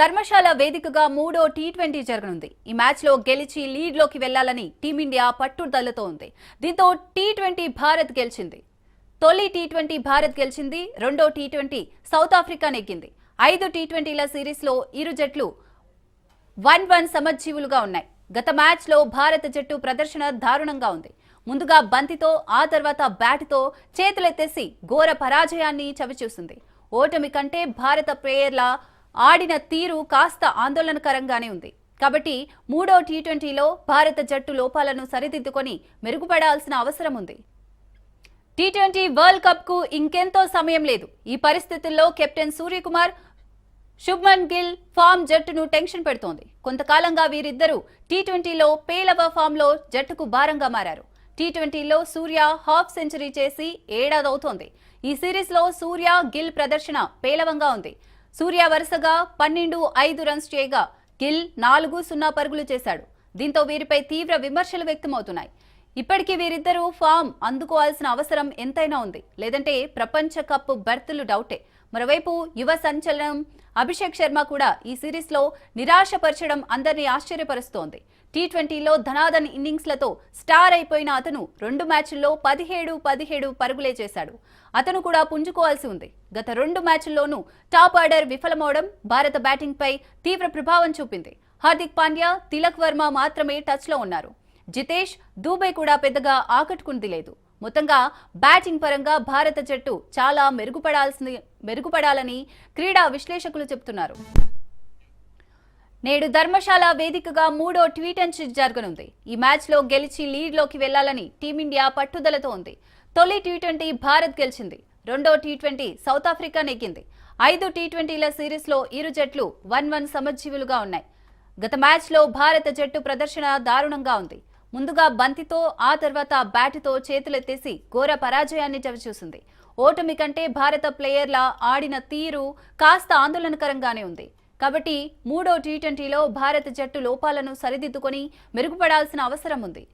ధర్మశాల వేదికగా మూడో T twenty జరగనుంది. ఈ మ్యాచ్లో గెలిచి లీడ్లోకి వెళ్ళాలని టీమిండియా పట్టుదలతో ఉంది. దీంతో టీ ట్వంటీ భారత్ గెలిచింది. తొలి టీ ట్వంటీ భారత్ గెలిచింది రెండో టీ ట్వంటీ సౌత్ ఆఫ్రికా నెగ్గింది. ఐదు టీ ట్వంటీల సిరీస్లో ఇరు జట్లు వన్ వన్ సమజ్జీవులుగా ఉన్నాయి. గత మ్యాచ్లో భారత జట్టు ప్రదర్శన దారుణంగా ఉంది. ముందుగా బంతితో ఆ తర్వాత బ్యాట్తో చేతులెత్తేసి ఘోర పరాజయాన్ని చవిచూసింది. ఓటమి కంటే భారత ప్లేయర్ల ఆడిన తీరు కాస్త ఆందోళనకరంగానే ఉంది. కాబట్టి మూడో టీ ట్వంటీలో భారత జట్టు లోపాలను సరిదిద్దుకొని మెరుగుపడాల్సిన అవసరం ఉంది. టీ ట్వంటీ వరల్డ్ కప్కు ఇంకెంతో సమయం లేదు. ఈ పరిస్థితుల్లో కెప్టెన్ సూర్యకుమార్ శుభ్మన్ గిల్ ఫామ్ జట్టును టెన్షన్ పెడుతోంది. కొంతకాలంగా వీరిద్దరూ టీ ట్వంటీలో పేలవ ఫామ్లో జట్టుకు భారంగా మారారు. టీ ట్వంటీలో సూర్య హాఫ్ సెంచరీ చేసి ఏడాదవుతోంది. ఈ సిరీస్లో సూర్య గిల్ ప్రదర్శన పేలవంగా ఉంది. సూర్య వరుసగా పన్నెండు ఐదు రన్స్ చేయగా గిల్ నాలుగు సున్నా పరుగులు చేశాడు. దీంతో వీరిపై తీవ్ర విమర్శలు వ్యక్తమవుతున్నాయి. ఇప్పటికీ వీరిద్దరూ ఫామ్ అందుకోవాల్సిన అవసరం ఎంతైనా ఉంది. లేదంటే ప్రపంచ కప్ బెర్తులు డౌటే మరోవైపు యువ సంచలనం అభిషేక్ శర్మ కూడా ఈ సిరీస్లో నిరాశపరచడం అందరినీ ఆశ్చర్యపరుస్తోంది. టీ ట్వంటీలో ధనాధన్ ఇన్నింగ్స్లతో స్టార్ అయిపోయిన అతను రెండు మ్యాచ్ల్లో పదిహేడు పదిహేడు పరుగులే చేశాడు. అతను కూడా పుంజుకోవాల్సి ఉంది. గత రెండు మ్యాచ్ల్లోనూ టాప్ ఆర్డర్ విఫలమవడం భారత బ్యాటింగ్పై తీవ్ర ప్రభావం చూపింది. హార్దిక్ పాండ్యా తిలక్ వర్మ మాత్రమే టచ్లో ఉన్నారు. జితేష్ దూబే కూడా పెద్దగా ఆకట్టుకుంది లేదు. మొత్తంగా బ్యాటింగ్ పరంగా భారత జట్టు చాలా మెరుగుపడాల్సిన మెరుగుపడాలని క్రీడా విశ్లేషకులు చెబుతున్నారు నేడు ధర్మశాల వేదికగా మూడో ట్వీటన్ జరగనుంది. ఈ మ్యాచ్లో గెలిచి లీడ్లోకి వెళ్ళాలని టీమిండియా పట్టుదలతో ఉంది. తొలి టీ ట్వంటీ భారత్ గెలిచింది. రెండో టీ ట్వంటీ సౌత్ ఆఫ్రికా నెగ్గింది. ఐదు టీ ట్వంటీల సిరీస్లో ఇరు జట్లు వన్ వన్ సమజీవులుగా ఉన్నాయి. గత మ్యాచ్లో భారత జట్టు ప్రదర్శన దారుణంగా ఉంది. ముందుగా బంతితో ఆ తర్వాత బ్యాటుతో చేతులెత్తేసి ఘోర పరాజయాన్ని చవిచూసింది. ఓటమి కంటే భారత ప్లేయర్ల ఆడిన తీరు కాస్త ఆందోళనకరంగానే ఉంది. కాబట్టి మూడో టీ ట్వంటీలో భారత జట్టు లోపాలను సరిదిద్దుకొని మెరుగుపడాల్సిన అవసరం ఉంది.